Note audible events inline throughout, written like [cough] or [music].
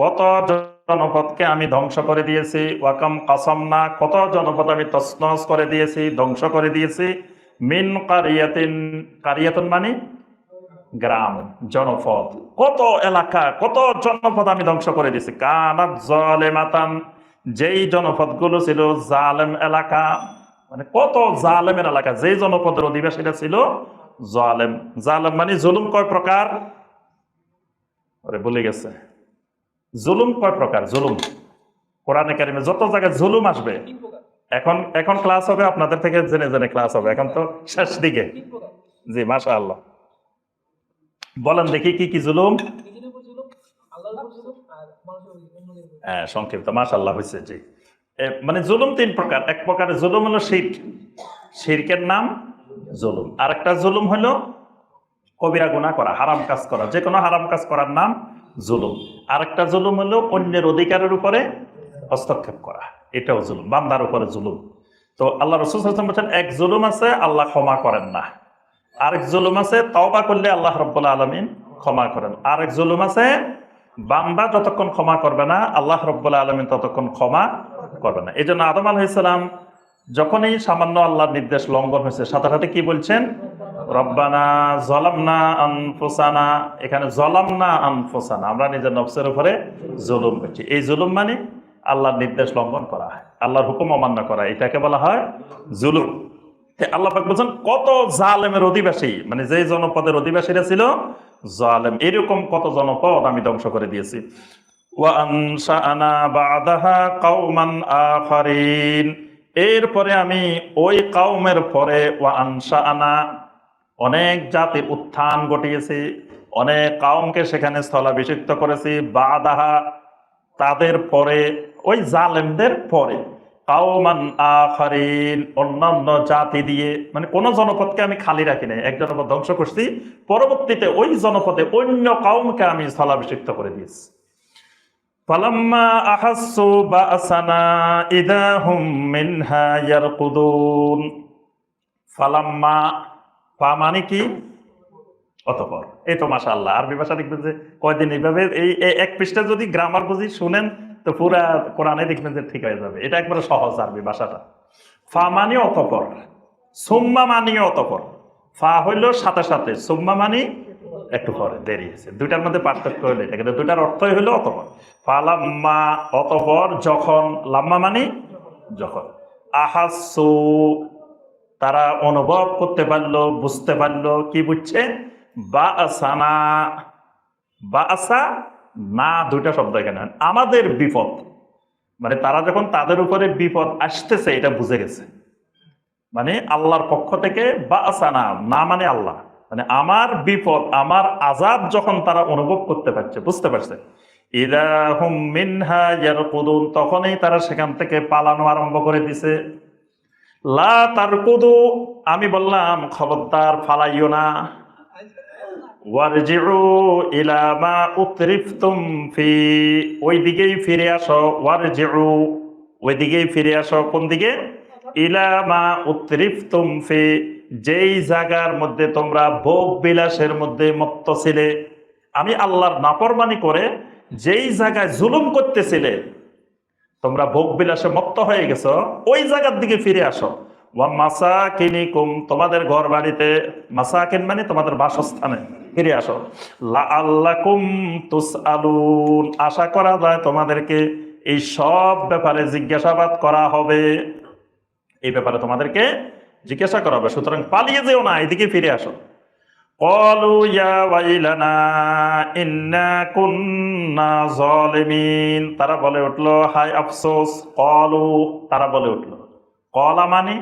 কত জনপদকে আমি ধ্বংস করে দিয়েছি? ওয়াকাম কাসামনা, কত জনপদ আমি তসনস করে দিয়েছি, ধ্বংস করে দিয়েছি? মিন কারিয়াতিন, কারিয়াতুন মানে? গ্রাম, জনপদ। কত এলাকা, কত জনপদ আমি ধ্বংস করে দিয়েছি? কানাত জলেমাতান, যেই জনপদগুলো ছিল জালেম এলাকা। মানে কত জালেমের এলাকা, যেই জনপদের অধিবাসীরা ছিল জালেম। জালেম মানে জুলুম কয় প্রকার? বলে গেছে। জুলুম কয় প্রকার? জুলুম। কোরআনে কারিমে যত জায়গায় জুলুম আসবে এখন এখন ক্লাস হবে আপনাদের থেকে জেনে জেনে ক্লাস হবে এখন তো শেষ দিকে। জি মাশা আল্লাহ বলেন দেখি কি কি জুলুম? হ্যাঁ সংক্ষিপ্ত মাশাল্লাহ হয়েছে জি। মানে জুলুম তিন প্রকার। এক প্রকারের জুলুম হলো শির্ক। শিরকের নাম জুলুম। আর একটা জুলুম হলো কবিরা গুনাহ করা হারাম কাজ করা। যে কোনো হারাম কাজ করার নাম জুলুম। আর একটা জুলুম হলো অন্যের অধিকারের উপরে হস্তক্ষেপ করা। এটাও জুলুম, বান্দার উপরে জুলুম। তো আল্লাহ রসুল বলছেন, এক জুলুম আছে, আল্লাহ ক্ষমা করেন না। আরেক জুলুম আছে, তওবা করলে আল্লাহ রব্বুল্লাহ আলমিন ক্ষমা করেন। আরেক জুলুম আছে, বান্দা যতক্ষণ ক্ষমা করবে না, আল্লাহ রব্বুল্লাহ আলমিন ততক্ষণ ক্ষমা করবে না। এই জন্য আদম আলাইসালাম যখনই সামান্য আল্লাহর নির্দেশ লঙ্ঘন হয়েছে, সাথে সাথে কি বলছেন? রব্বানা জলামনা আনফুসানা। এখানে জলামনা আনফুসানা। আমরা নিজের নফসের উপরে জুলুম করছি। এই জুলুম মানে আল্লাহর নির্দেশ লঙ্ঘন করা। হয় আল্লাহর হুকুম অমান্য করা। এটাকে বলা হয় জুলুম। আল্লাহ বলছেন, কত জালেমের অধিবাসী মানে যে জনপদের অধিবাসীরা ছিল, জালেম, এরকম কত জনপদ আমি ধ্বংস করে দিয়েছি। এরপরে আমি ওই কাউমের পরে, ওয়া আনশাআনা অনেক জাতির উত্থান ঘটিয়েছি, অনেক কাউমকে সেখানে স্থলাভিষিক্ত করেছি বা দাহা তাদের পরে, ওই জালেমদের পরে। কাউমান আখারিন, অন্যান্য জাতি দিয়ে মানে কোন জনপদকে আমি খালি রাখি নাই, এক জনপদ ধ্বংস করছি, পরবর্তীতে ওই জনপদে অন্য কাউমকে আমি স্থলাভিষিক্ত করে দিয়েছি। ইদা হুম মিনহা ইয়ারকুদুন। ফালাম্মা ফা মানে কি? অতপর। এই তো মাসা আল্লাহ আরবি ভাষা দেখবেন যে কয়দিন এইভাবে এই এক পৃষ্ঠা যদি গ্রামার বুঝি, শুনেন, তো পুরা কোরআনে দেখবেন যে ঠিক হয়ে যাবে। এটা একবারে সহজ আরবি ভাষাটা। ফা মানে অতপর। সোম্মা মানিও অতপর। ফা হইল সাথে সাথে। সোম্মা মানি একটু পরে, দেরি হয়েছে। দুইটার মধ্যে পার্থক্য হলো এটা, কিন্তু দুইটার অর্থই হলো অতপর। ফা, লাম্মা, অতপর, যখন, লাম্মা মানি যখন। আহাসু তারা অনুভব করতে পারল, বুঝতে পারল, কি বুঝছে? বা আসানা বা আসা না দুইটা শব্দ এখানে। আমাদের বিপদ মানে তারা যখন তাদের উপরে বিপদ আসতেছে, এটা বুঝে গেছে। মানে আল্লাহর পক্ষ থেকে বা আসানা না মানে আল্লাহ। মানে আমার বিপদ, আমার আজাব যখন তারা অনুভব করতে পারছে, বুঝতে পারছে। ইরাহুম মিনহা তখনই তারা সেখান থেকে পালানো আরম্ভ করে দিছে। লা তারকুদু, আমি বললাম, খবরদার ফালাইও না। ফিরে আসো ফিরে আসো, কোন দিকে? যেই জায়গার মধ্যে তোমরা ভোগ বিলাসের মধ্যে মত্ত ছিলে। আমি আল্লাহর নাফরমানি করে যেই জায়গায় জুলুম করতেছিলে তোমরা ভোগ বিলাসে মত্ত হয়ে গেছো, ওই জায়গার দিকে ফিরে আসো। ওয়া মাসাকিনিকুম, তোমাদের ঘর বাড়িতে মাসাকিন মানে তোমাদের বাসস্থানে ফিরে আসো। লাআল্লাকুম তুসআলুন, আশা করা যায় তোমাদেরকে এই সব ব্যাপারে জিজ্ঞাসাবাদ করা হবে। এই ব্যাপারে তোমাদেরকে জিজ্ঞাসা করা হবে, সুতরাং পালিয়ে যেও না, এদিকে ফিরে আসো। قالوا يا ويلنا إنا كنا ظالمين তারা বলে উঠলো হাই আফসোস কলু তারা বলে উঠলো কলা মানে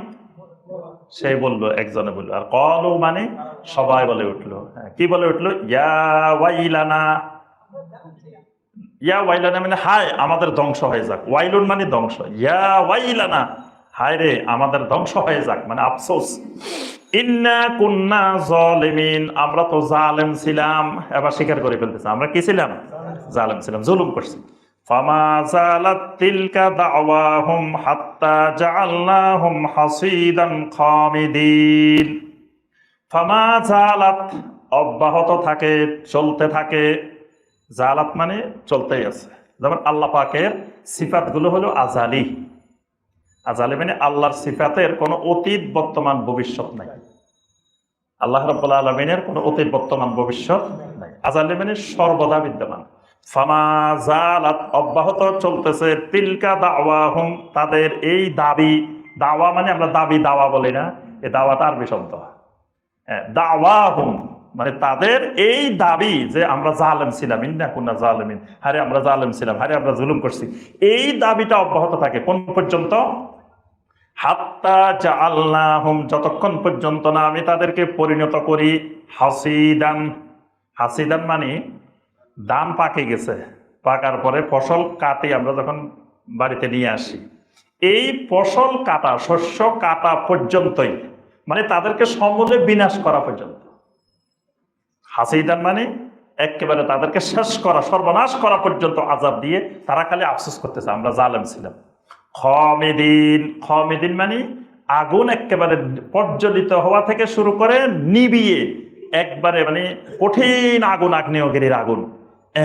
সেই বললো একজনে বললো আর কলু মানে সবাই বলে উঠলো হ্যাঁ, কি বলে উঠলো ইয়া ওয়াইলানা ইয়া ওয়াইলানা মানে হাই আমাদের ধ্বংস হয়ে যাক ওয়াইলুন মানে ধ্বংস ইয়া ওয়াইলানা হায় রে আমাদের ধ্বংস হয়ে যাক মানে আফসোস জলিমিন আমরা তো জালেম ছিলাম। এবার স্বীকার করে ফেলতেছে, আমরা কি ছিলাম? জালেম ছিলাম, জুলুম করছি। ফামা জালাত তিলকা হাত্তা হাসিদান ফামা জালাত অব্যাহত থাকে, চলতে থাকে। জালাত মানে চলতেই আছে। যেমন আল্লাহ পাকের সিফাতগুলো হলো আজালি। আজালি মানে আল্লাহর সিফাতের কোনো অতীত বর্তমান ভবিষ্যৎ নাই। আল্লাহ রব্বুল আলমিনের কোনো অতীত বর্তমান ভবিষ্যৎ নাই। আজালি মানে সর্বদা বিদ্যমান। অব্যাহত চলতেছে তিলকা দাওয়াহুম তাদের এই দাবি দাওয়া মানে আমরা দাবি দাওয়া বলি না এই দাওয়াটা আরবি শব্দ। হ্যাঁ, দাওয়াহুম মানে তাদের এই দাবি যে আমরা জালেম ছিলাম ইন্না জালেমিন। হারে আমরা জালেম ছিলাম হারে আমরা জুলুম করছি। এই দাবিটা অব্যাহত থাকে। কোন পর্যন্ত? হাত্তা জাআলনাহুম, যতক্ষণ পর্যন্ত না আমি তাদেরকে পরিণত করি, হাসিদান। হাসিদান মানে দাম পাকে গেছে। পাকার পরে ফসল কাটে আমরা যখন বাড়িতে নিয়ে আসি। এই ফসল কাটা, শস্য কাটা পর্যন্তই মানে তাদেরকে সমূলে বিনাশ করা পর্যন্ত। হাসিদান মানে একেবারে তাদেরকে শেষ করা, সর্বনাশ করা পর্যন্ত আজাব দিয়ে তারা খালি আফসোস করতেছে, আমরা জালেম ছিলাম। খমেদিন খমেদিন মানে আগুন একেবারে প্রজ্বলিত হওয়া থেকে শুরু করে নিবিয়ে একবারে মানে কঠিন আগুন, আগ্নেয়গিরির আগুন।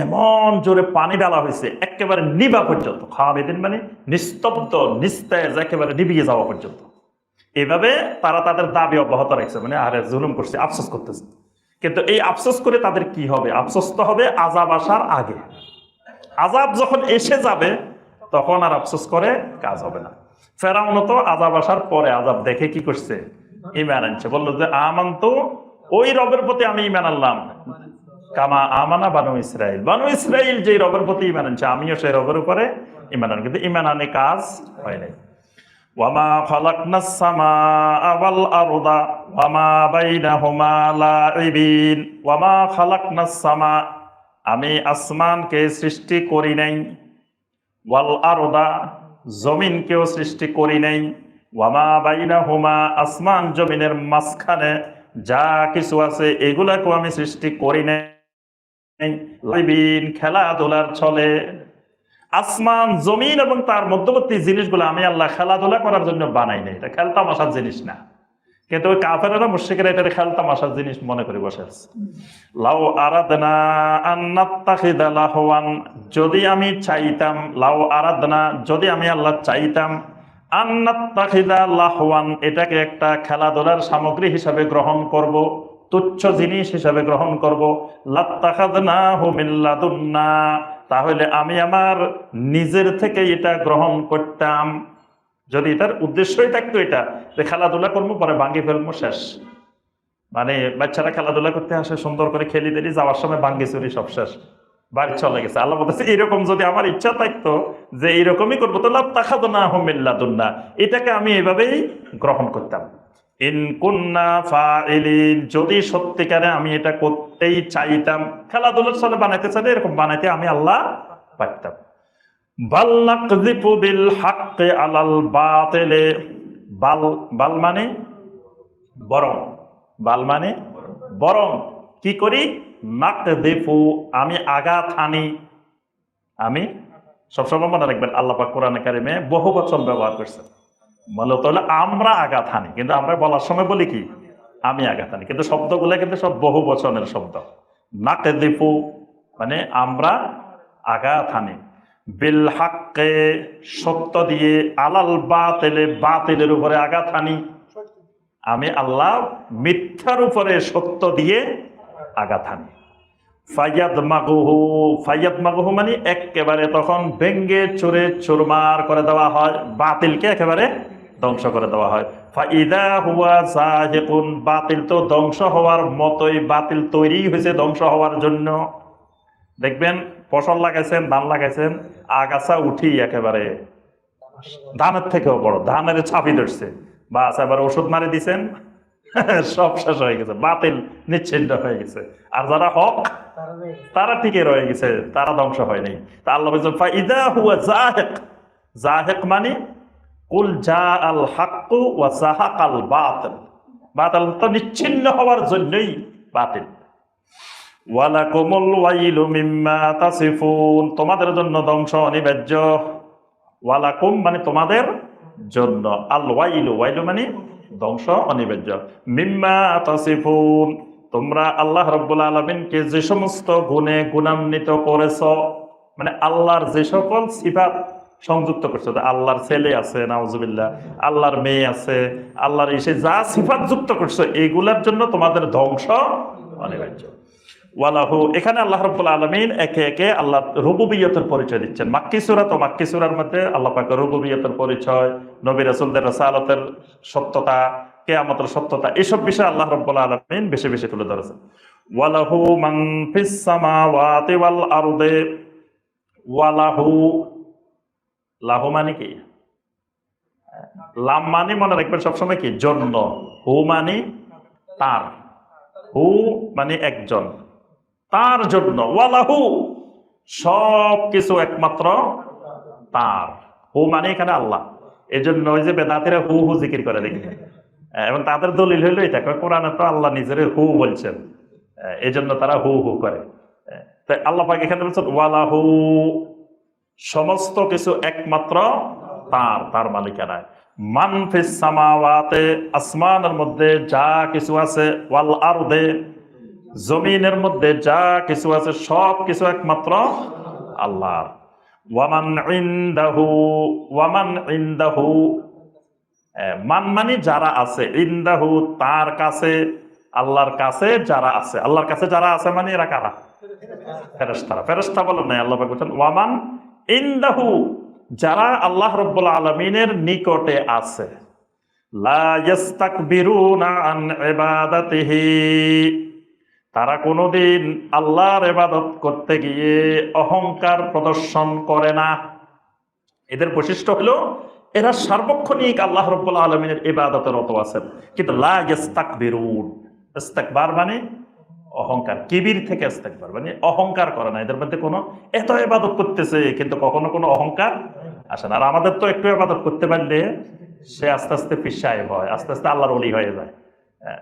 এমন জোরে পানি ডালা হয়েছে, একেবারে নিবা পর্যন্ত। খামেদিন মানে নিস্তব্ধ, নিস্তেজ, একেবারে নিবিয়ে যাওয়া পর্যন্ত। এভাবে তারা তাদের দাবি অব্যাহত রাখছে মানে আরে জুলুম করছে, আফসোস করতেছে। কিন্তু এই আফসোস করে তাদের কি হবে? আফসোস তো হবে আজাব আসার আগে। আজাব যখন এসে যাবে তখন আর আফসোস করে কাজ হবে না। ফেরাউন তো আজাব আসার পরে আজাব দেখে কি করছে? ইমান আনছে। বলল যে আমান তো ওই রবের প্রতি আমি ইমান আনলাম। কামা আমানা বানু ইসরাইল বানু ইসরাইল যে রবের প্রতি ইমান আনছে, আমিও সেই রবের উপরে ইমান আন। কিন্তু ইমান আনে কাজ হয় নাই। ওয়ামা ওয়ামা আমি আসমানকে সৃষ্টি করি নাই। ওয়াল আরদা, জমিনকেও সৃষ্টি করি নাই। ওয়ামা বাইনাহুমা, আসমান জমিনের মাঝখানে যা কিছু আছে, এগুলাকেও আমি সৃষ্টি করি নাই। খেলাধুলার ছলে। আসমান, জমিন এবং তার মধ্যবর্তী জিনিসগুলো আমি আল্লাহ খেলাধুলা করার জন্য বানাই নাই। এটা খেলতামাশার জিনিস না। কিন্তু ওই কাফেরা মুশ্রিকেরা এটা খেলতামাশার জিনিস মনে করে বসে আছে। লাউ আরাধনা আন্নাত্তাখিদা লাহওয়ান যদি আমি চাইতাম, লাউ আরাধনা যদি আমি আল্লাহ চাইতাম আন্নাত্তাখিদা লাহওয়ান এটাকে একটা খেলাধুলার সামগ্রী হিসাবে গ্রহণ করব, তুচ্ছ জিনিস হিসাবে গ্রহণ করব, লাত্তাখাদনাহু মিল্লাদুন্না তাহলে আমি আমার নিজের থেকে এটা গ্রহণ করতাম। যদি এটার উদ্দেশ্যই থাকতো এটা, যে খেলাধুলা করব, পরে ভাঙ্গি ফেলব, শেষ। মানে বাচ্চারা খেলাধুলা করতে আসে, সুন্দর করে খেলি দেলি, যাওয়ার সময় ভাঙ্গি চুরি সব শেষ। বাড়ি চলে গেছে। আল্লাহ বলতেছে, এরকম যদি আমার ইচ্ছা থাকতো যে এইরকমই করব, তো লাভ তাখাদো না হোমিল্লাদুন্না এটাকে আমি এভাবেই গ্রহণ করতাম। যদি সত্যিকারে আমি এটা করতেই চাইতাম, খেলাধুলার সাথে বানাইতে চাইলে এরকম বানাইতে আমি আল্লাহ পারতাম। বাল নাকযিফু বিল হাক্কি আলাল বাতিলে। বাল বাল মানে বরং। বাল মানে বরং। কি করি? নাকযিফু আমি আঘাত আনি। আমি সবসময় মনে রাখবেন, আল্লাহ পাক কোরআনে কারিমে বহু বচন ব্যবহার করছেন মূলত হলো, আমরা আঘাত হানি কিন্তু আমরা বলার সময় বলি কি? আমি আঘাত হানি কিন্তু শব্দগুলো কিন্তু সব বহু বচনের শব্দ। নাকে দিপু মানে আমরা আঘাত হানি বিল হাক্কে সত্য দিয়ে আলাল বাতেলে বাতিলের উপরে আঘাত হানি। আমি আল্লাহ মিথ্যার উপরে সত্য দিয়ে আঘাত হানি। ফাইয়াদ মাগুহু ফাইয়াদ মাগুহু মানে একেবারে তখন ব্যঙ্গে চোরে চুরমার করে দেওয়া হয়, বাতিলকে একেবারে ধ্বংস করে দেওয়া হয়। ফাইদা হুয়া জাহেকুন, বাতিল তো ধ্বংস হওয়ার মতোই বাতিল তৈরি হয়েছে ধ্বংস হওয়ার জন্য। দেখবেন ফসল লাগাইছেন, ধান লাগাইছেন, আগাছা উঠি একেবারে ধানের থেকেও বড়, ধানের ছাপি ধরছে। বা এবার ওষুধ মারি দিছেন, [laughs] সব শেষ হয়ে গেছে, বাতিল, নিশ্চিন্ত হয়ে গেছে। আর যারা হক, তারা তারা রয়ে গেছে, তারা ধ্বংস হয়নি। তা আল্লাহ জাহেক মানে কুল জা আল হাক্কু জাহাক আল বাতিল বাতিল তো নিচ্ছিন্ন হওয়ার জন্যই বাতিল ওয়ালাকুমুল ওয়াইলু মিম্মা তাসিফুন তোমাদের জন্য ধ্বংস অনিবার্য। ওয়ালাকুম মানে তোমাদের জন্য। আল ওয়াইলু ওয়াইলু মানে ধ্বংস অনিবার্য। মিম্মা তাসিফুন। তোমরা আল্লাহ রব্বুল আলমিনকে যে সমস্ত গুণে গুণান্বিত করেছ মানে আল্লাহর যে সকল সিফাত সংযুক্ত করছে আল্লাহর ছেলে আছে, নাউজুবিল্লাহ, আল্লাহর মেয়ে আছে, আল্লাহর এসে যা সিফাত যুক্ত করছে, এগুলার জন্য তোমাদের ধ্বংস অনিবার্য। ওয়ালাহু, এখানে আল্লাহ রব্বুল আলমিন একে একে আল্লাহ রুবুবিয়তের পরিচয় দিচ্ছেন। মাক্কি সুরা তো মাক্কি সুরার মধ্যে আল্লাহ পাকের রুবুবিয়তের পরিচয়, নবী রাসুলদের রাসালতের সত্যতা, কেয়ামতের সত্যতা এইসব বিষয়ে আল্লাহ রব্বুল আলমিন বেশি বেশি তুলে ধরেছেন। ওয়ালাহু মান ফিস সামাওয়াতি ওয়াল আরদে, ওয়ালাহু, লাহু মানে কি? লাম মানে মনে রাখবেন সবসময় কি? জন্য। হু মানে তার। হু মানে একজন। তার জন্য, ওয়ালাহু সব কিছু একমাত্র তার। হু মানে এখানে আল্লাহ। এই জন্য ওই যে বেদাতিরা হু হু জিকির করে দেখি। এবং তাদের দলিল হইল এটা কোরআনে তো আল্লাহ নিজের হু বলছেন। এই জন্য তারা হু হু করে। তাই আল্লাহ পাক এখানে বলছেন, ওয়ালাহু, সমস্ত কিছু একমাত্র তার তার মালিকানায়। মানফিস সামাওয়াতে, আসমানের মধ্যে যা কিছু আছে, ওয়াল আরদে জমিনের মধ্যে যা কিছু আছে, সব কিছু একমাত্র আল্লাহর। ওয়ামান ইনদাহু ওয়ামান ইনদাহু। মান মানে যারা আছে, ইনদাহু তার কাছে, আল্লাহর কাছে যারা আছে। আল্লাহর কাছে যারা আছে মানে এরা কারা? ফেরেস্তারা ফেরেস্তা বলেন নাই, আল্লাহ বলছেন, ওয়ামান ইনদাহু, যারা আল্লাহ রব্বুল আলমিনের নিকটে আছে। লা ইয়াস্তাকবিরুনা আন ইবাদাতিহি। তারা কোনোদিন আল্লাহর এবাদত করতে গিয়ে অহংকার প্রদর্শন করে না। এদের বৈশিষ্ট্য হলো, এরা সার্বক্ষণিক আল্লাহ রব্বুল আলমিনের ইবাদতের রত আছেন। কিন্তু লা ইয়াস্তাকবিরুন ইস্তাকবার মানে অহংকার। কিবির থেকে ইস্তেকবার মানে অহংকার করে না। এদের মধ্যে কোনো এত এবাদত করতেছে, কিন্তু কখনো কোনো অহংকার আসে না। আর আমাদের তো একটু এবাদত করতে পারলে সে আস্তে আস্তে পিসায় হয়, আস্তে আস্তে আল্লাহর অলি হয়ে যায়।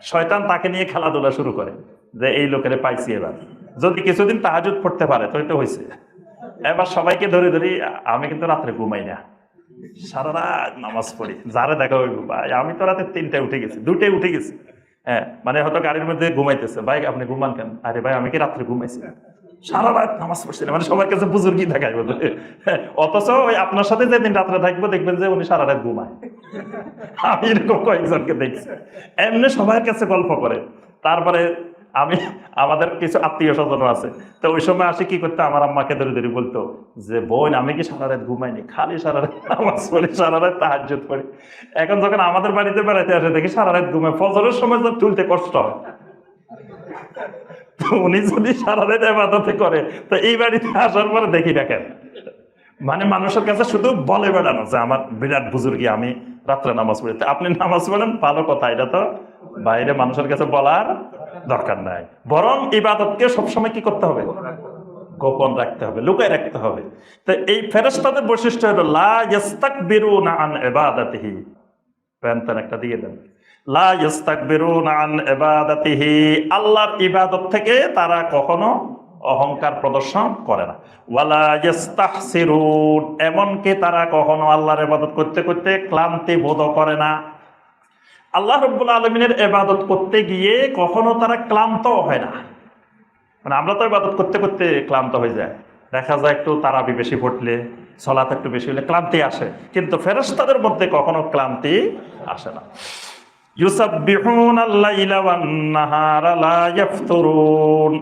শয়তান তাকে নিয়ে খেলাধুলা শুরু করে। যে এই লোকের পাইছি এবার। যদি কিছুদিন তাহাজুদ পড়তে পারে, তো এটা হয়েছে এবার সবাইকে ধরে ধরি আমি কিন্তু রাত্রে ঘুমাই না। সারা রাত নামাজ পড়ি। যারা দেখা হইব, ভাই, আমি তো রাতে তিনটায় উঠে গেছি দুটায় উঠে গেছি। হ্যাঁ মানে হয়তো গাড়ির মধ্যে ঘুমাইতেছে। ভাই, আপনি ঘুমান কেন? আরে ভাই, আমি কি রাত্রে ঘুমাইছি? সারা রাত নামাজ পড়ছি না। মানে সবার কাছে বুজুর্গি দেখাই বলে অথচ ওই আপনার সাথে যেদিন রাত্রে থাকব, দেখবেন যে উনি সারা রাত ঘুমায়। আমি এরকম কয়েকজনকে দেখছি। এমনি সবার কাছে গল্প করে। তারপরে আমি, আমাদের কিছু আত্মীয় স্বজন আছে। তো ওই সময় আসি কি করতে? আমার আম্মাকে ধরে ধরে বলতো যে, বোন, আমি কি সারা রাত ঘুমাইনি? খালি সারা রাত নামাজ পড়ি সারা রাত তাহাজ্জুদ পড়ি। এখন যখন আমাদের বাড়িতে বেড়াতে আসে, দেখি সারা রাত ঘুমায়। ফজরের সময় তো তুলতে কষ্ট হয়। তো উনি যদি সারা রাত এবাদতে করে, তো এই বাড়িতে আসার পরে দেখি দেখেন মানে মানুষের কাছে শুধু বলে বেড়ানো যে, আমার বিরাট বুজুর্গি, আমি রাত্রে নামাজ পড়ি। আপনি নামাজ পড়েন? ভালো কথা, এটা তো বাইরে মানুষের কাছে বলার দরকার নাই। বরং ইবাদতকে সবসময় কি করতে হবে? গোপন রাখতে হবে, লুকায় রাখতে হবে। তো এই ফেরেশতাদের বৈশিষ্ট্য হলো, লা ইয়াস্তাকবিরুনা আন ইবাদাতিহি। প্যান্টান একটা দিয়ে দেন। আল্লাহর ইবাদত থেকে তারা কখনো অহংকার প্রদর্শন করে না। এমনকি তারা কখনো আল্লাহর ইবাদত করতে করতে ক্লান্তি বোধ করে না। আল্লাহ রব্বুল আলমিনের এবাদত করতে গিয়ে কখনো তারা ক্লান্ত হয় না। মানে আমরা তো এবাদত করতে করতে ক্লান্ত হয়ে যায়। দেখা যায় একটু তারাবি বেশি পড়লে সলাত একটু বেশি হলে ক্লান্তি আসে। কিন্তু ফেরেশতাদের মধ্যে কখনো ক্লান্তি আসে না। ওয়ান নাহারা লা ইয়াফতুরুন।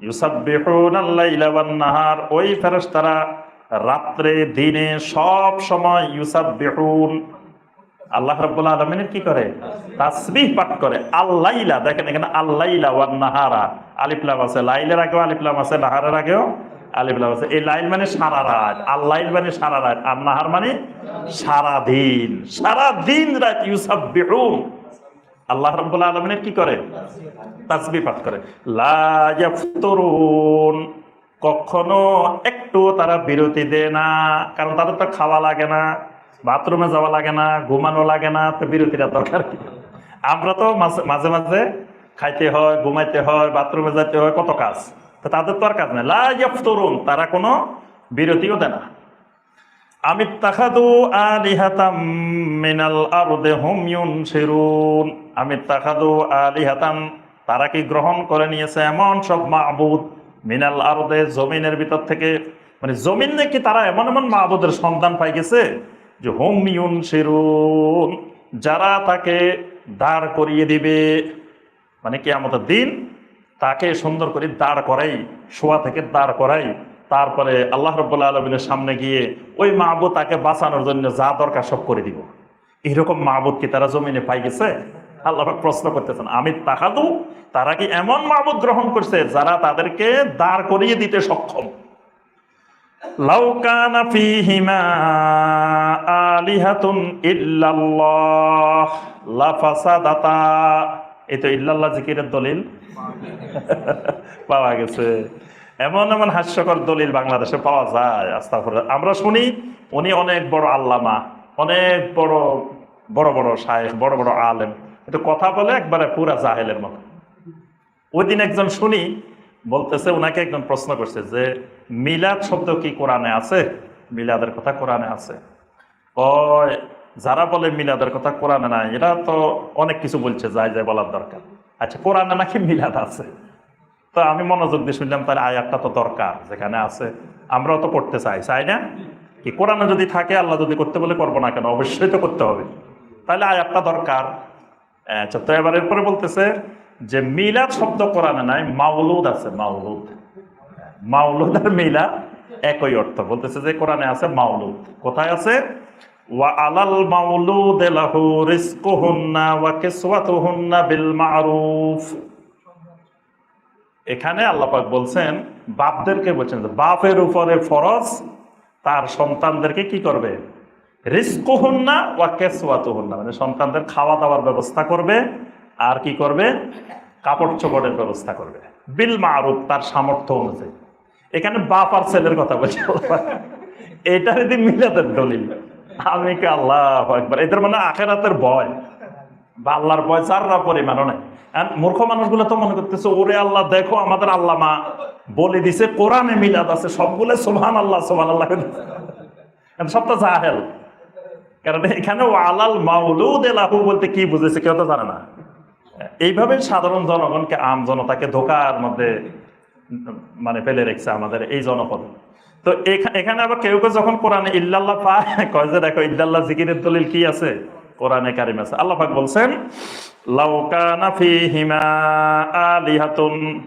ইউসাব্বিহুন আল্লাইলা ওয়ান নাহার, ওই ফেরেশতারা রাত্রে, দিনে সব সময় ইউসাব্বিহুন আল্লাহ রাব্বুল আলামিনের কি করে? তাসবিহ পাঠ করে। আল্লাইলা, দেখেন এখানে আল্লাইলা ওয়ান নাহারা আলিফ লাম আছে, লাইলের আগেও আলিফ লাম আছে, নাহারের আগেও আলিফ লাম আছে। এই লাইল মানে সারা রাত আল্লাইল মানে সারা রাত, আর নাহার মানে সারা দিন। সারা দিন রাত ইউসাব্বিহুন। আল্লাহ রাব্বুল আলামিনের কি করে? তাসবিহ পাঠ করে। লা ইয়াফতুরুন। কখনো একটু তারা বিরতি দেয় না, কারণ তাদের তো খাওয়া লাগে না। বাথরুমে যাওয়া লাগে না, ঘুমানো লাগে না, তো বিরতিটা দরকার কি? আমরা তো মাঝে মাঝে খাইতে হয়, ঘুমাইতে হয়, বাথরুমে যাইতে হয়, কত কাজ? তো তাদের তো আর কাজ নেই। লাফতরুন তারা কোনো বিরতিও দেয় না। আমি তাখাদু আলিহাতাম মিনাল আরদে, হুম ইউনশিরুন। আমি তাখাদু আলিহাতাম, তারা কি গ্রহণ করে নিয়েছে এমন সব মাহবুদ মিনাল আরদে, জমিনের ভিতর থেকে। মানে জমিন নাকি তারা এমন এমন মাহবুদের সন্ধান পাই গেছে? যে হোম ইউন শেরুন যারা তাকে দাঁড় করিয়ে দিবে মানে কি আমাদের দিন তাকে সুন্দর করে দাঁড় করাই, শোয়া থেকে দাঁড় করাই, তারপরে আল্লাহ রব্বুল্লাহ আলমিনের সামনে গিয়ে ওই মাহবুদ তাকে বাঁচানোর জন্য যা দরকার সব করে দিব। এরকম মাহবুদ কি তারা জমিনে পাই গেছে? আল্লাহ প্রশ্ন করতেছেন, আমি তাকাদু তারা কি এমন মাহবুদ গ্রহণ করছে যারা তাদেরকে দাঁড় করিয়ে দিতে সক্ষম? আলিহাতুন দলিল। [laughs] পাওয়া গেছে। এমন এমন হাস্যকর দলিল বাংলাদেশে পাওয়া যায় আস্তাফর আমরা শুনি, উনি অনেক বড় আল্লামা, অনেক বড় বড় বড় শায়েখ, বড় বড় আলেম। কিন্তু কথা বলে একবারে পুরা জাহেলের মতো। ওই দিন একজন শুনি, বলতেছে ওনাকে একজন প্রশ্ন করছে যে মিলাদ শব্দ কি কোরআনে আছে? মিলাদের কথা কোরআনে আছে। ওই যারা বলে মিলাদের কথা কোরআনে নাই, এরা তো অনেক কিছু বলছে, যাই যাই বলার দরকার। আচ্ছা কোরআনে নাকি মিলাদ আছে? তো আমি মনোযোগ দিয়ে শুনলাম তার আয়াতটা তো দরকার, যেখানে আছে। আমরাও তো পড়তে চাই চাই না? কি কোরআনে যদি থাকে, আল্লাহ যদি করতে বলে করব না কেন? অবশ্যই তো করতে হবে। তাহলে আয়াতটা দরকার। আচ্ছা তো এবার এরপরে বলতেছে যে, মিলাদ শব্দ কোরআনে নাই মাউলুদ আছে মাউলুদ মাউলুদ আর মিলাদ একই অর্থ। বলতেছে যে কোরআনে আছে মাউলুদ কোথায় আছে? ওয়া আলাল মাউলুদ লাহু রিজকুহুন্না ওয়া কিসওয়াতুহুন্না বিল মারুফ। এখানে আল্লাহ পাক বলছেন, বাপদেরকে বলছেন বাপের উপরে ফরজ, তার সন্তানদেরকে কি করবে? রিস্কুহুন্না ওয়া কেসওয়াতুহুন্না মানে সন্তানদের খাওয়া দাওয়ার ব্যবস্থা করবে, আর কি করবে? কাপড় চোপড়ের ব্যবস্থা করবে। বিল মারুফ, তার সামর্থ্য অনুযায়ী। এখানে বাপ আর ছেলের কথা বলছে। এটা যদি মিলাদের দলিল, আমি কি আল্লাহ একবার এদের মানে আখেরাতের ভয়। বা আল্লাহর ভয় চাররা পরিমাণও নাই। মূর্খ মানুষগুলো তো মনে করতেছে, ওরে আল্লাহ, দেখো আমাদের আল্লাহ মা বলে দিছে, কোরআনে মিলাদ আছে, সবগুলো সোহান আল্লাহ সোহান আল্লাহ সব তো জাহেল। কারণ এখানে আলাল মাউলুদ এলাহু বলতে কি বুঝেছে, কেউ তো জানে না। এইভাবে সাধারণ জনগণকে, আম জনতাকে ধোকার মধ্যে মানে ফেলে রেখেছে আমাদের এই জনপদ। তো এখা- এখানে আবার কেউ কেউ যখন কোরআনে ইল্লাল্লাহ পায়, কয় যে দেখো, ইল্লাল্লাহ জিকিরের দলিল কি আছে? কোরআনে কারিম আছে। আল্লাহ পাক বলছেন লাউকানা ফিহিমা আলিহাতুন।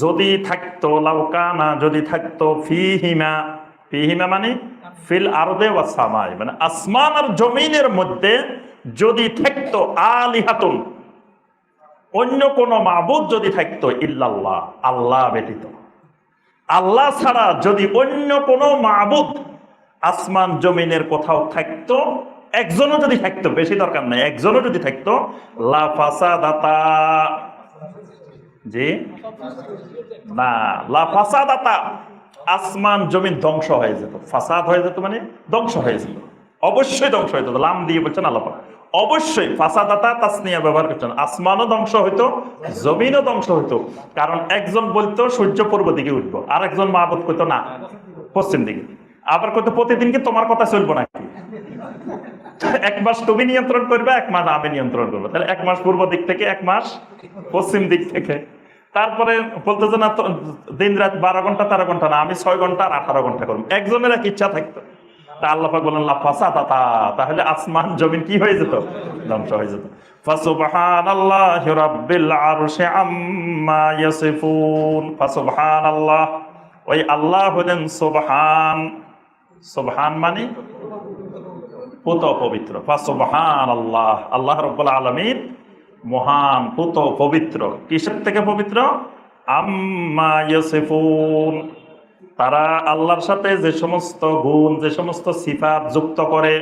যদি থাকতো লাউকানা যদি থাকতো, ফিহিমা ফিহিমা মানে ফিল আরদে ওয়া সামাই মানে আসমান আর জমিনের মধ্যে যদি থাকতো আলিহাতুন অন্য কোন মাবুদ যদি থাকতো, ইল্লাল্লাহ, আল্লাহ ব্যতীত। আল্লাহ ছাড়া যদি অন্য কোনো মাবুদ আসমান জমিনের কোথাও থাকতো, একজনও যদি থাকতো, বেশি দরকার নাই, একজনও যদি থাকতো লাফাসা দাতা জি? না লাফাসা দাতা আসমান, জমিন ধ্বংস হয়ে যেত। ফাসাদ হয়ে যেত মানে ধ্বংস হয়ে যেত। অবশ্যই ধ্বংস হয়ে যেত। লাম দিয়ে বলছেন আল্লাহ। অবশ্যই ফাসাদাতা তাসনিয়া ব্যবহার করছেন আসমানও ধ্বংস হইতো, জমিনও ধ্বংস হইতো। কারণ একজন বলতো, সূর্য পূর্ব দিকে উঠবো। আর একজন মাহবুদ কইতো, না, পশ্চিম দিকে। আবার কইতো, প্রতিদিন কি তোমার কথা চলবো নাকি? এক মাস তুমি নিয়ন্ত্রণ করবে, এক মাস আমি নিয়ন্ত্রণ করব। তাহলে এক মাস পূর্ব দিক থেকে, এক মাস পশ্চিম দিক থেকে। তারপরে বলতেছে না দিন রাত বারো ঘণ্টা তেরো ঘণ্টা না, আমি ছয় ঘণ্টা আর আঠারো ঘণ্টা করব। একজনের এক ইচ্ছা থাকতো। তা আল্লাহ বলেন লাফাসা তাতা তাহলে আসমান, জমিন কি হয়ে যেত? ধ্বংস হয়ে যেত। ফাসুবহানাল্লাহি রাব্বিল আরশি আম্মা ইয়াসিফুন ফাসুবহানাল্লাহ ওই আল্লাহ হলেন সুবহান। সুবহান মানে পুত পবিত্র। ফাসুবহান আল্লাহ আল্লাহ রব্বুল আলমিন মহান পুত পবিত্র। কিসের থেকে পবিত্র? আম্মা ইয়াসিফুন। তারা আল্লাহর সাথে যে সমস্ত গুণ, যে সমস্ত সিফাত যুক্ত করে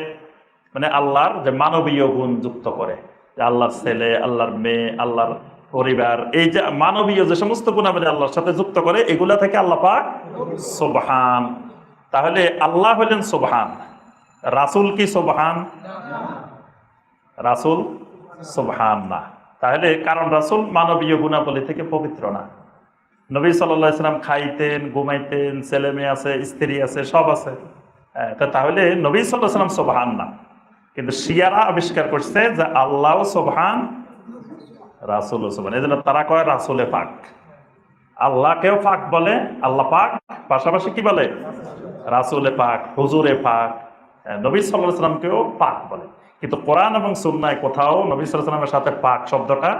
মানে আল্লাহর যে মানবীয় গুণ যুক্ত করে, যে আল্লাহর ছেলে, আল্লাহর মেয়ে, আল্লাহর পরিবার, এই যে মানবীয় যে সমস্ত গুণাবলী আল্লাহর সাথে যুক্ত করে, এগুলা থেকে আল্লাহ পাক সুবহান। তাহলে আল্লাহ হলেন সোবহান। রাসুল কি সোবহান? রাসুল সোবহান না। তাহলে কারণ রাসুল মানবীয় গুণাবলী থেকে পবিত্র না। নবী সাল্লাহ ইসলাম খাইতেন, ঘুমাইতেন, ছেলে মেয়ে আছে, স্ত্রী আছে, সব আছে। তাহলে নবী সাল্লাহ সাল্লাম সোবহান না। কিন্তু শিয়ারা আবিষ্কার করছে যে আল্লাহ সোবহান রাসুল সোবহান। এই জন্য তারা কয় রাসুলে পাক। আল্লাহকেও পাক বলে, আল্লাহ পাক, পাশাপাশি কি বলে? রাসুলে পাক, হুজুরে পাক। নবী সাল্লাহ সাল্লামকেও পাক বলে। কিন্তু কোরআন এবং সুন্নায় কোথাও নবী সাল্লামের সাথে পাক শব্দটা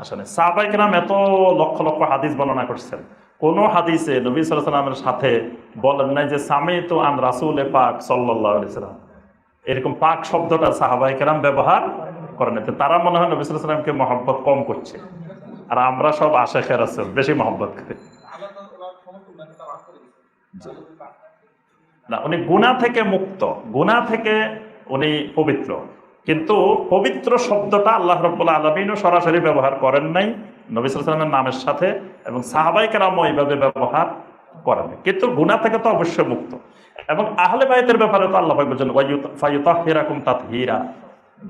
আসে না। সাহবাইকরাম এত লক্ষ লক্ষ হাদিস বর্ণনা করছেন। কোন হাদিসে নবী সাল্লামের সাথে বলেন নাই যে সামে তো আন রাসুল এ পাক সাল্লাম এরকম পাক শব্দটা সাহাবাইকেরাম ব্যবহার করেন না। তো তারা মনে হয় নবী সাল্লামকে মহব্বত কম করছে। আর আমরা সব আশেখের আছে বেশি মহব্বত করি। না, উনি গুণা থেকে মুক্ত। গুণা থেকে উনি পবিত্র। কিন্তু পবিত্র শব্দটা আল্লাহ রব্বুল্লাহ আলমিনও সরাসরি ব্যবহার করেন নাই নবী সালামের নামের সাথে এবং সাহাবাই কেরামও এইভাবে ব্যবহার করেন কিন্তু গুণা থেকে তো অবশ্যই মুক্ত। এবং আহলে বাইতের ব্যাপারে তো আল্লাহ বলছেন ফাইতাহিরাকুম তাতহীরা।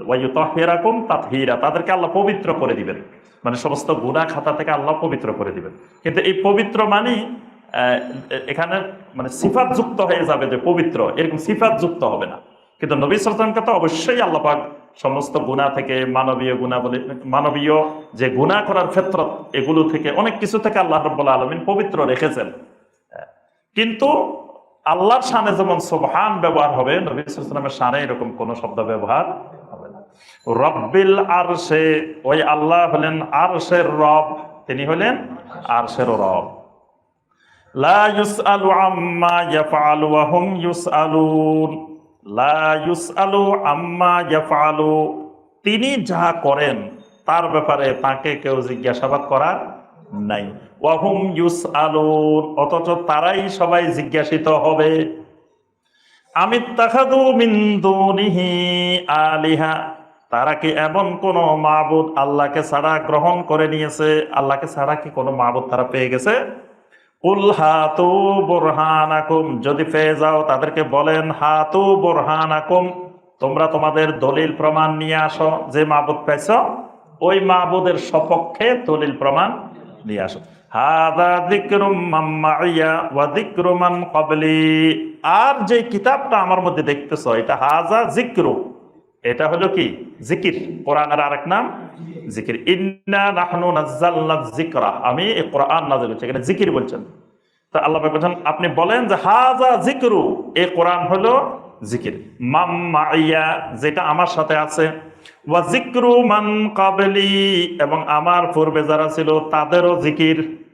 ওয়াইতাহিরাকুম তাতহীরা তাদেরকে আল্লাহ পবিত্র করে দিবেন। মানে সমস্ত গুণা খাতা থেকে আল্লাহ পবিত্র করে দিবেন। কিন্তু এই পবিত্র মানে আহ, এখানে মানে সিফাত যুক্ত হয়ে যাবে যে পবিত্র এরকম সিফাত যুক্ত হবে না। কিন্তু নবী সালামকে তো অবশ্যই আল্লাপাক সমস্ত গুণা থেকে মানবীয় গুণা বলে, মানবীয় যে গুণা করার ক্ষেত্র এগুলো থেকে অনেক কিছু থেকে আল্লাহ রব্বুল্লা আলমিন পবিত্র রেখেছেন। কিন্তু আল্লাহর শানে যেমন সোবহান ব্যবহার হবে, নবী সালামের সানে এরকম কোন শব্দ ব্যবহার হবে না। রব্বিল আর সে ওই আল্লাহ হলেন আরশের রব, তিনি হলেন আর আরশের রব। লা ইউসআলু আম্মা ইয়াফআলু ওয়া হুম ইউসআলুন। লা ইউসআলু আম্মা তিনি যা করেন, তার ব্যাপারে তাকে কেউ জিজ্ঞাসাবাদ করার নাই। ওয়া ইউস ইউসআলুন, অথচ তারাই সবাই জিজ্ঞাসিত হবে। আমি তাখাদু মিন দুনিহি আলিহা। তারা কি এমন কোন মাবুদ আল্লাহকে ছাড়া গ্রহণ করে নিয়েছে? আল্লাহকে ছাড়া কি কোনো মাবুদ তারা পেয়ে গেছে? উল হাতু বোরহানাকুম। যদি পেয়ে যাও, তাদেরকে বলেন, হাতু বোরহানাকুম। তোমরা তোমাদের দলিল প্রমাণ নিয়ে আসো, যে মাবুদ পেয়েছ ওই মাবুদের সপক্ষে দলিল প্রমাণ নিয়ে আসো। আর যে কিতাবটা আমার মধ্যে দেখতেছ, এটা হাজা যিকরু। এটা হলো কি? জিকির। কোরআনের আরেক নাম, জিকির। ইন্না নাহনু নাজ্জালনা যিকরা। আমি কোরআন নাযিল করছি। এখানে জিকির বলছেন। তা আল্লাহ বলছেন, আপনি বলেন যে হাজা যিকরু, এই কোরআন হলো জিকির। মাম্মাইয়া যেটা আমার সাথে আছে। ওয়া যিকরু মান ক্বাবলি এবং আমার পূর্বে যারা ছিল, তাদেরও জিকির।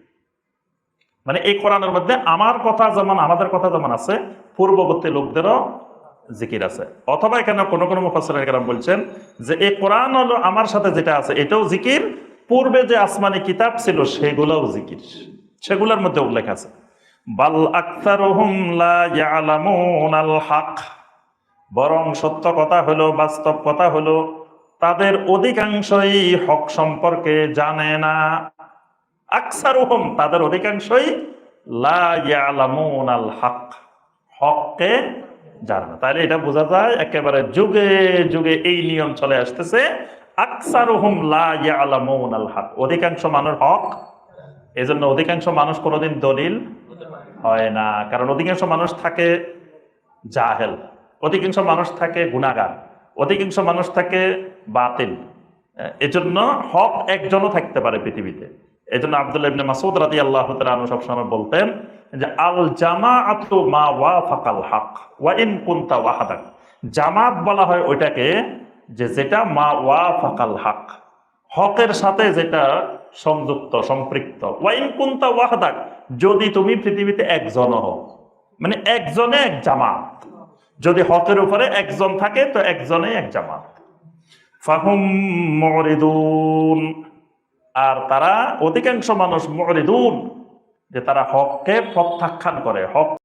মানে এই কোরআনের মধ্যে আমার কথা যেমন, আমাদের কথা যেমন আছে, পূর্ববর্তী লোকদেরও জিকির আছে। অথবা এখানে কোনো কোনো মুফাসসিরিন কেরাম বলছেন যে এই কোরআন হলো আমার সাথে যেটা আছে, এটাও জিকির। পূর্বে যে আসমানি কিতাব ছিল, সেগুলোও জিকির। সেগুলোর মধ্যে উল্লেখ আছে। বাল ইয়ালামুনাল হক। বরং সত্য কথা হলো, বাস্তব কথা হলো, তাদের অধিকাংশই হক সম্পর্কে জানে না। আকসারুহুম, তাদের অধিকাংশই লা ইয়ালামুনাল হক। হককে জানে না। তাহলে এটা বোঝা যায় একেবারে যুগে যুগে এই নিয়ম চলে আসতেছে। অধিকাংশ মানুষ হক। এজন্য অধিকাংশ মানুষ কোনোদিন দলিল হয় না। কারণ অধিকাংশ মানুষ থাকে জাহেল। অধিকাংশ মানুষ থাকে গুণাগার অধিকাংশ মানুষ থাকে বাতিল। এজন্য হক একজনও থাকতে পারে পৃথিবীতে। এজন্য আব্দুল্লাহ মাসুদ রাদি আল্লাহ সবসময় বলতেন যে আল জামা মা ওয়া ফাকাল হক কুন্তা ওয়াহাদাক জামাত বলা হয় ওইটাকে যে যেটা মা ওয়া ফাকাল হক, হকের সাথে যেটা সংযুক্ত, সম্পৃক্ত। ওয়াইন কুন্তা ওয়াহাদাক যদি তুমি পৃথিবীতে একজন হও মানে একজনে এক জামাত। যদি হকের উপরে একজন থাকে, তো একজনে এক জামাত। ফাহুম মরিদুন, আর তারা অধিকাংশ মানুষ মরিদুন। যে তারা হককে প্রত্যাখ্যান করে হক